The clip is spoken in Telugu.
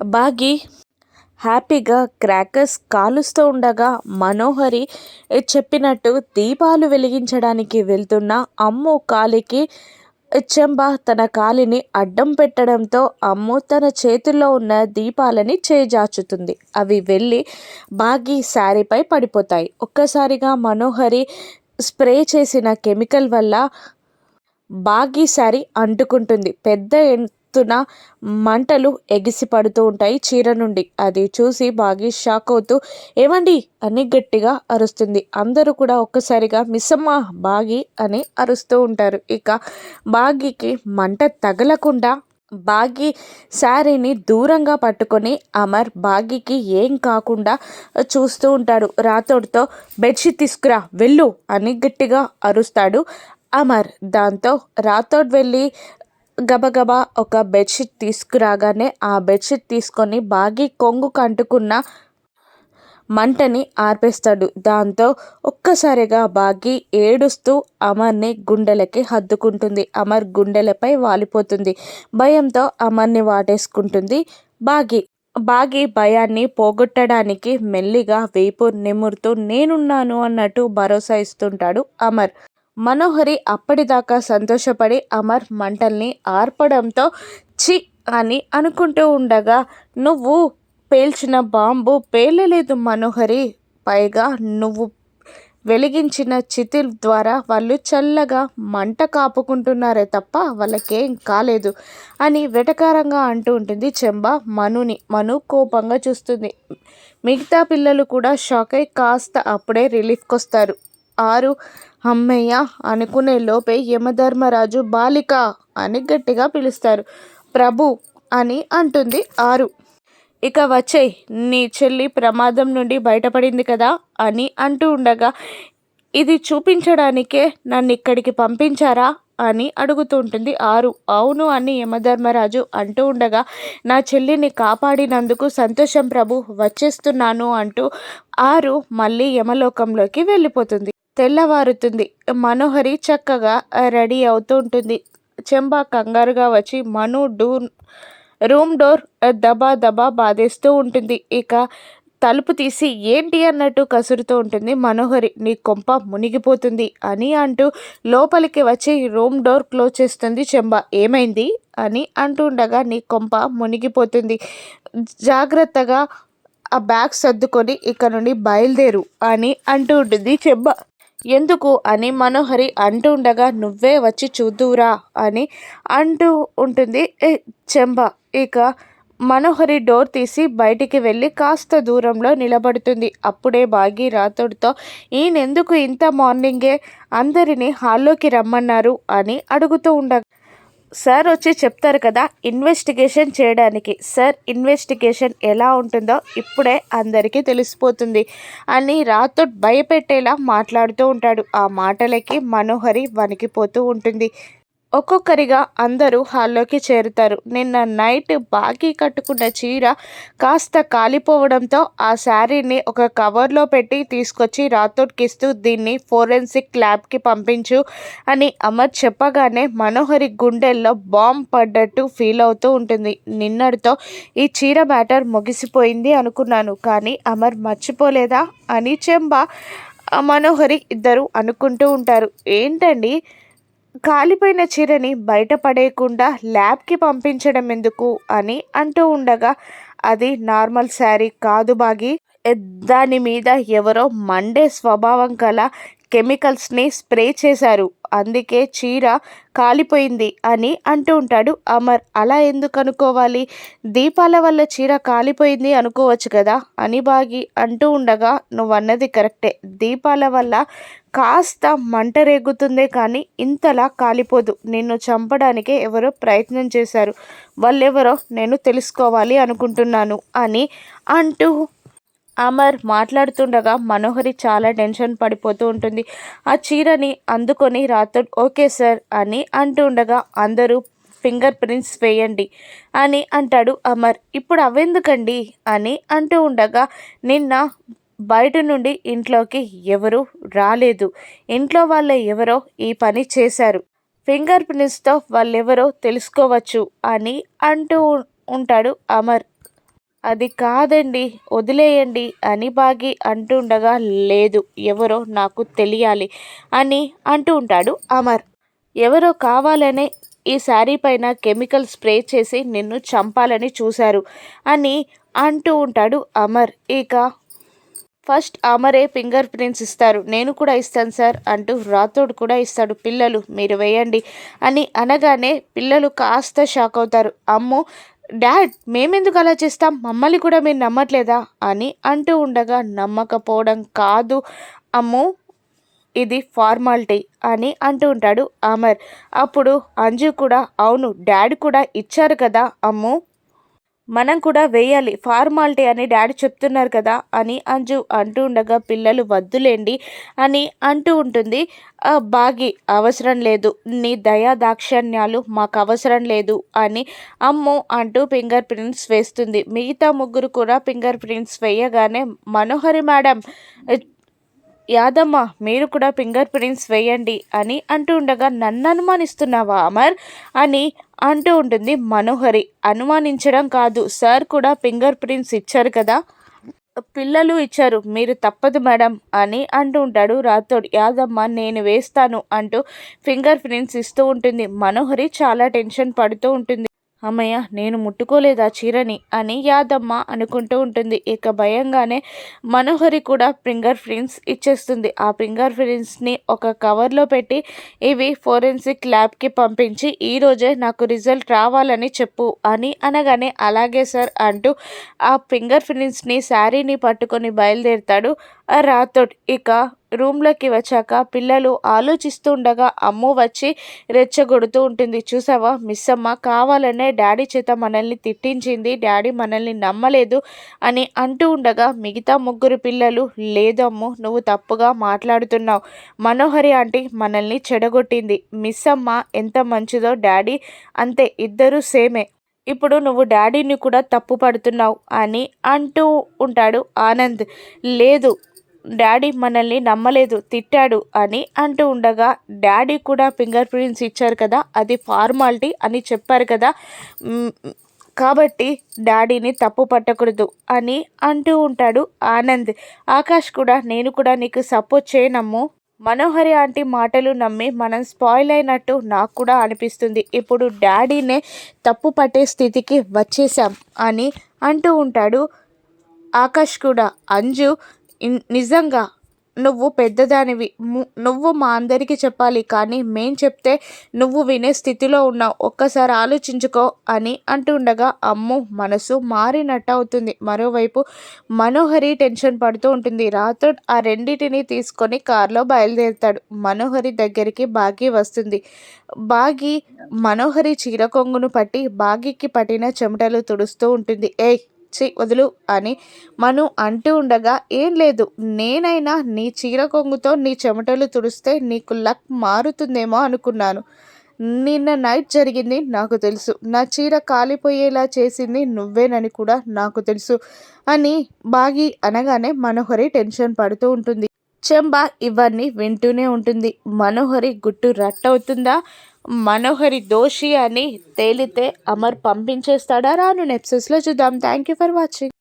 బాగి హ్యాపీగా క్రాకర్స్ కాలుస్తూ ఉండగా మనోహరి చెప్పినట్టు దీపాలు వెలిగించడానికి వెళ్తున్న అమ్ము కాలికి చెంబ తన కాలిని అడ్డం పెట్టడంతో అమ్ము తన చేతుల్లో ఉన్న దీపాలని చేజాచుతుంది అవి వెళ్ళి బాగి శారీపై పడిపోతాయి. ఒక్కసారిగా మనోహరి స్ప్రే చేసిన కెమికల్ వల్ల బాగి శారీ అంటుకుంటుంది. పెద్ద ఎత్తున మంటలు ఎగిసి పడుతూ ఉంటాయి చీర నుండి. అది చూసి బాగి షాక్ అవుతూ ఏమండి? అని గట్టిగా అరుస్తుంది. అందరూ కూడా ఒక్కసారిగా మిస్సమ్మ బాగి అని అరుస్తూ ఉంటారు. ఇక బాగికి మంట తగలకుండా బాగి శారీని దూరంగా పట్టుకొని అమర్ బాగికి ఏం కాకుండా చూస్తూ ఉంటాడు. రాతోడితో బెడ్షీట్ తీసుకురా వెళ్ళు అని గట్టిగా అరుస్తాడు అమర్. దాంతో రాతోడ్ వెళ్ళి గబగబా ఒక బెడ్షీట్ తీసుకురాగానే ఆ బెడ్షీట్ తీసుకొని బాగి కొంగుకు అంటుకున్న మంటని ఆర్పేస్తాడు. దాంతో ఒక్కసారిగా బాగి ఏడుస్తూ అమర్ని గుండెలకి హద్దుకుంటుంది. అమర్ గుండెలపై వాలిపోతుంది. భయంతో అమర్ని వాటేసుకుంటుంది. బాగి బాగి భయాన్ని పోగొట్టడానికి మెల్లిగా వేపు నిమురుతూ నేనున్నాను అన్నట్టు భరోసా ఇస్తుంటాడు అమర్. మనోహరి అప్పటిదాకా సంతోషపడి అమర్ మంటల్ని ఆర్పడంతో చి అని అనుకుంటూ ఉండగా నువ్వు పేల్చిన బాంబు పేలలేదు మనోహరి. పైగా నువ్వు వెలిగించిన చితిల్ ద్వారా వాళ్ళు చల్లగా మంట కాపుకుంటున్నారే తప్ప వాళ్ళకేం కాలేదు అని వెటకారంగా అంటూ ఉంటుంది చెంబ మనుని. మను కోపంగా చూస్తుంది. మిగతా పిల్లలు కూడా షాక్ అయి కాస్త అప్పుడే రిలీఫ్కి వస్తారు ఆరు. అమ్మయ్య అనుకునే లోపే యమధర్మరాజు బాలిక అని గట్టిగా పిలుస్తారు. ప్రభు అని అంటుంది ఆరు. ఇక వచ్చే నీ చెల్లి ప్రమాదం నుండి బయటపడింది కదా అని అంటూ ఉండగా ఇది చూపించడానికే నన్ను ఇక్కడికి పంపించారా అని అడుగుతూ ఉంటుంది ఆరు. అవును అని యమధర్మరాజు అంటూ ఉండగా నా చెల్లిని కాపాడినందుకు సంతోషం ప్రభు వచ్చేస్తున్నాను అంటూ ఆరు మళ్ళీ యమలోకంలోకి వెళ్ళిపోతుంది. తెల్లవారుతుంది. మనోహరి చక్కగా రెడీ అవుతూ ఉంటుంది. చెంబ కంగారుగా వచ్చి మను డూ రూమ్ డోర్ దబా దబా బాధేస్తూ ఉంటుంది. ఇక తలుపు తీసి ఏంటి అన్నట్టు కసురుతూ ఉంటుంది మనోహరి. నీ కొంప మునిగిపోతుంది అని అంటూ లోపలికి వచ్చి రూమ్ డోర్ క్లోజ్ చేస్తుంది చెంబ. ఏమైంది? అని అంటుండగా నీ కొంప మునిగిపోతుంది. జాగ్రత్తగా ఆ బ్యాగ్ సర్దుకొని ఇక్కడ నుండి బయలుదేరు అని అంటూ ఉంటుంది చెంబ. ఎందుకు అని మనోహరి అంటూ ఉండగా నువ్వే వచ్చి చూద్దురా అని అంటూ ఉంటుంది చెంబ. ఇక మనోహరి డోర్ తీసి బయటికి వెళ్ళి కాస్త దూరంలో నిలబడుతుంది. అప్పుడే బాగి రాతుడితో ఈయనెందుకు ఇంత మార్నింగే? అందరినీ హాల్లోకి రమ్మన్నారు అని అడుగుతూ ఉండగా సార్ వచ్చి చెప్తారు కదా ఇన్వెస్టిగేషన్ చేయడానికి. సార్ ఇన్వెస్టిగేషన్ ఎలా ఉంటుందో ఇప్పుడే అందరికీ తెలిసిపోతుంది. అని రాతో భయపెట్టేలా మాట్లాడుతూ ఉంటాడు. ఆ మాటలకి మనోహరి వణికిపోతూ ఉంటుంది. ఒక్కొక్కరిగా అందరూ హాల్లోకి చేరుతారు. నిన్న నైట్ బాకీ కట్టుకున్న చీర కాస్త కాలిపోవడంతో ఆ శారీని ఒక కవర్లో పెట్టి తీసుకొచ్చి రాతోడ్కిస్తూ దీన్ని ఫోరెన్సిక్ ల్యాబ్కి పంపించు అని అమర్ చెప్పగానే మనోహరి గుండెల్లో బాంబ్ పడ్డట్టు ఫీల్ అవుతూ ఉంటుంది. నిన్నటితో ఈ చీర మ్యాటర్ ముగిసిపోయింది అనుకున్నాను కానీ అమర్ మర్చిపోలేదా అని చెంబ మనోహరి ఇద్దరు అనుకుంటూ ఉంటారు. ఏంటండి? కాలిపోయిన చీరని బయటపడేయకుండా ల్యాబ్కి పంపించడం ఎందుకు అని అంటూ ఉండగా అది నార్మల్ శారీ కాదు బాగి. దాని మీద ఎవరో మండే స్వభావం కల కెమికల్స్ని స్ప్రే చేశారు. అందుకే చీర కాలిపోయింది అని అంటూ ఉంటాడు అమర్. అలా ఎందుకు అనుకోవాలి? దీపాల వల్ల చీర కాలిపోయింది అనుకోవచ్చు కదా అని బాగి అంటూ ఉండగా నువ్వు అన్నది కరెక్టే. దీపాల వల్ల కాస్త మంట రేగుతుందే కానీ ఇంతలా కాలిపోదు. నిన్ను చంపడానికే ఎవరో ప్రయత్నం చేశారు. వాళ్ళెవరో నేను తెలుసుకోవాలి అనుకుంటున్నాను అని అంటూ అమర్ మాట్లాడుతుండగా మనోహరి చాలా టెన్షన్ పడిపోతూ ఉంటుంది. ఆ చీరని అందుకొని రాత్రుడు ఓకే సార్ అని అంటుండగా అందరూ ఫింగర్ ప్రింట్స్ వేయండి అని అంటాడు అమర్. ఇప్పుడు అవెందుకండి అని అంటూ ఉండగా నిన్న బయట నుండి ఇంట్లోకి ఎవరు రాలేదు. ఇంట్లో వాళ్ళ ఎవరో ఈ పని చేశారు. ఫింగర్ ప్రింట్స్తో వాళ్ళెవరో తెలుసుకోవచ్చు అని అంటూ ఉంటాడు అమర్. అది కాదండి వదిలేయండి అని బాగి అంటుండగా లేదు ఎవరో నాకు తెలియాలి అని అంటూ ఉంటాడు అమర్. ఎవరో కావాలనే ఈ శారీ పైన కెమికల్ స్ప్రే చేసి నిన్ను చంపాలని చూశారు అని అంటూ ఉంటాడు అమర్. ఇక ఫస్ట్ అమరే ఫింగర్ ప్రింట్స్ ఇస్తారు. నేను కూడా ఇస్తాను సార్ అంటూ రాతోడు కూడా ఇస్తాడు. పిల్లలు మీరు వేయండి అని అనగానే పిల్లలు కాస్త షాక్ అవుతారు. అమ్మో డాడ్ మేమెందుకు అలా చేస్తాం? మమ్మల్ని కూడా మీరు నమ్మట్లేదా? అని అంటూ ఉండగా నమ్మకపోవడం కాదు. అమ్ము ఇది ఫార్మాలిటీ అని అంటూ ఉంటాడు అమర్ అప్పుడు అంజు కూడా అవును డాడీ కూడా ఇచ్చారు కదా అమ్ము మనం కూడా వేయాలి. ఫార్మాలిటీ అని డాడీ చెప్తున్నారు కదా అని అంజు అంటూ ఉండగా పిల్లలు వద్దులేండి అని అంటూ ఉంటుంది. బాగి అవసరం లేదు. నీ దయా దాక్షణ్యాలు మాకు అవసరం లేదు అని అమ్ము అంటూ ఫింగర్ ప్రింట్స్ వేస్తుంది. మిగతా ముగ్గురు కూడా ఫింగర్ ప్రింట్స్ వేయగానే మనోహరి మేడం యాదమ్మ మీరు కూడా ఫింగర్ ప్రింట్స్ వేయండి అని అంటూ ఉండగా నన్ను అనుమానిస్తున్నావా అమర్? అని అంటూ ఉంటుంది. మనోహరి అనుమానించడం కాదు. సార్ కూడా ఫింగర్ ప్రింట్స్ ఇచ్చారు కదా? పిల్లలు ఇచ్చారు. మీరు తప్పదు మేడం అని అంటూ ఉంటాడు రాథోడ్. యాదమ్మ నేను వేస్తాను అంటూ ఫింగర్ ప్రింట్స్ ఇస్తూ ఉంటుంది. మనోహరి చాలా టెన్షన్ పడుతూ ఉంటుంది. అమ్మయ్య నేను ముట్టుకోలేదు ఆ చీరని? అని యాదమ్మ అనుకుంటూ ఉంటుంది. ఇక భయంగానే మనోహరి కూడా ఫింగర్ ప్రింట్స్ ఇచ్చేస్తుంది. ఆ ఫింగర్ ప్రింట్స్ని ఒక కవర్లో పెట్టి ఇవి ఫోరెన్సిక్ ల్యాబ్కి పంపించి ఈరోజే నాకు రిజల్ట్ రావాలని చెప్పు అని అనగానే అలాగే సార్ అంటూ ఆ ఫింగర్ ప్రింట్స్ని శారీని పట్టుకొని బయలుదేరుతాడు రాథోడ్. ఇక రూమ్లోకి వచ్చాక పిల్లలు ఆలోచిస్తుండగా అమ్ము వచ్చి రెచ్చగొడుతూ ఉంటుంది. చూసావా? మిస్ అమ్మ కావాలనే డాడీ చేత మనల్ని తిట్టించింది. డాడీ మనల్ని నమ్మలేదు అని అంటూ ఉండగా మిగతా ముగ్గురు పిల్లలు లేదమ్ము నువ్వు తప్పుగా మాట్లాడుతున్నావు. మనోహరి ఆంటీ మనల్ని చెడగొట్టింది. మిస్ అమ్మ ఎంత మంచిదో డాడీ అంతే ఇద్దరూ సేమే. ఇప్పుడు నువ్వు డాడీని కూడా తప్పు పడుతున్నావు అని అంటూ ఉంటాడు ఆనంద్. లేదు డాడీ మనల్ని నమ్మలేదు తిట్టాడు అని అంటూ ఉండగా డాడీ కూడా ఫింగర్ ప్రింట్స్ ఇచ్చారు కదా అది ఫార్మాలిటీ అని చెప్పారు కదా కాబట్టి డాడీని తప్పు పట్టకూడదు అని అంటూ ఉంటాడు ఆనంద్. ఆకాష్ కూడా నేను కూడా నీకు సపోర్ట్ చేయనమ్ము. మనోహరి ఆంటీ మాటలు నమ్మి మనం స్పాయిల్ అయినట్టు నాకు కూడా అనిపిస్తుంది. ఇప్పుడు డాడీనే తప్పు పట్టే స్థితికి వచ్చేసాం అని అంటూ ఉంటాడు ఆకాష్ కూడా. అంజు నిజంగా నువ్వు పెద్దదానివి. నువ్వు మా అందరికీ చెప్పాలి కానీ మేం చెప్తే నువ్వు వినే స్థితిలో ఉన్నావు. ఒక్కసారి ఆలోచించుకో అని అంటుండగా అమ్ము మనసు మారినట్టు అవుతుంది మరోవైపు మనోహరి టెన్షన్ పడుతూ ఉంటుంది. రాథోడ్ ఆ రెండింటిని తీసుకొని కారులో బయలుదేరుతాడు. మనోహరి దగ్గరికి బాగి వస్తుంది. బాగి మనోహరి చీర కొంగును పట్టి బాగికి పట్టిన చెమటలు తుడుస్తూ ఉంటుంది. ఏయ్! చి వదులు అని మను అంటూ ఉండగా ఏం లేదు నేనైనా నీ చీర కొంగుతో నీ చెమటలు తుడిస్తే నీకు లక్ మారుతుందేమో అనుకున్నాను. నిన్న నైట్ జరిగింది నాకు తెలుసు. నా చీర కాలిపోయేలా చేసింది నువ్వేనని కూడా నాకు తెలుసు అని బాగి అనగానే మనోహరి టెన్షన్ పడుతూ ఉంటుంది. చెంబ ఇవన్నీ వింటూనే ఉంటుంది. మనోహరి గుట్టు రట్టవుతుందా? మనోహరి దోషి అని తేలితే అమర్ పంపించేస్తాడా? రాను నెప్సెస్లో చూద్దాం. Thank you for watching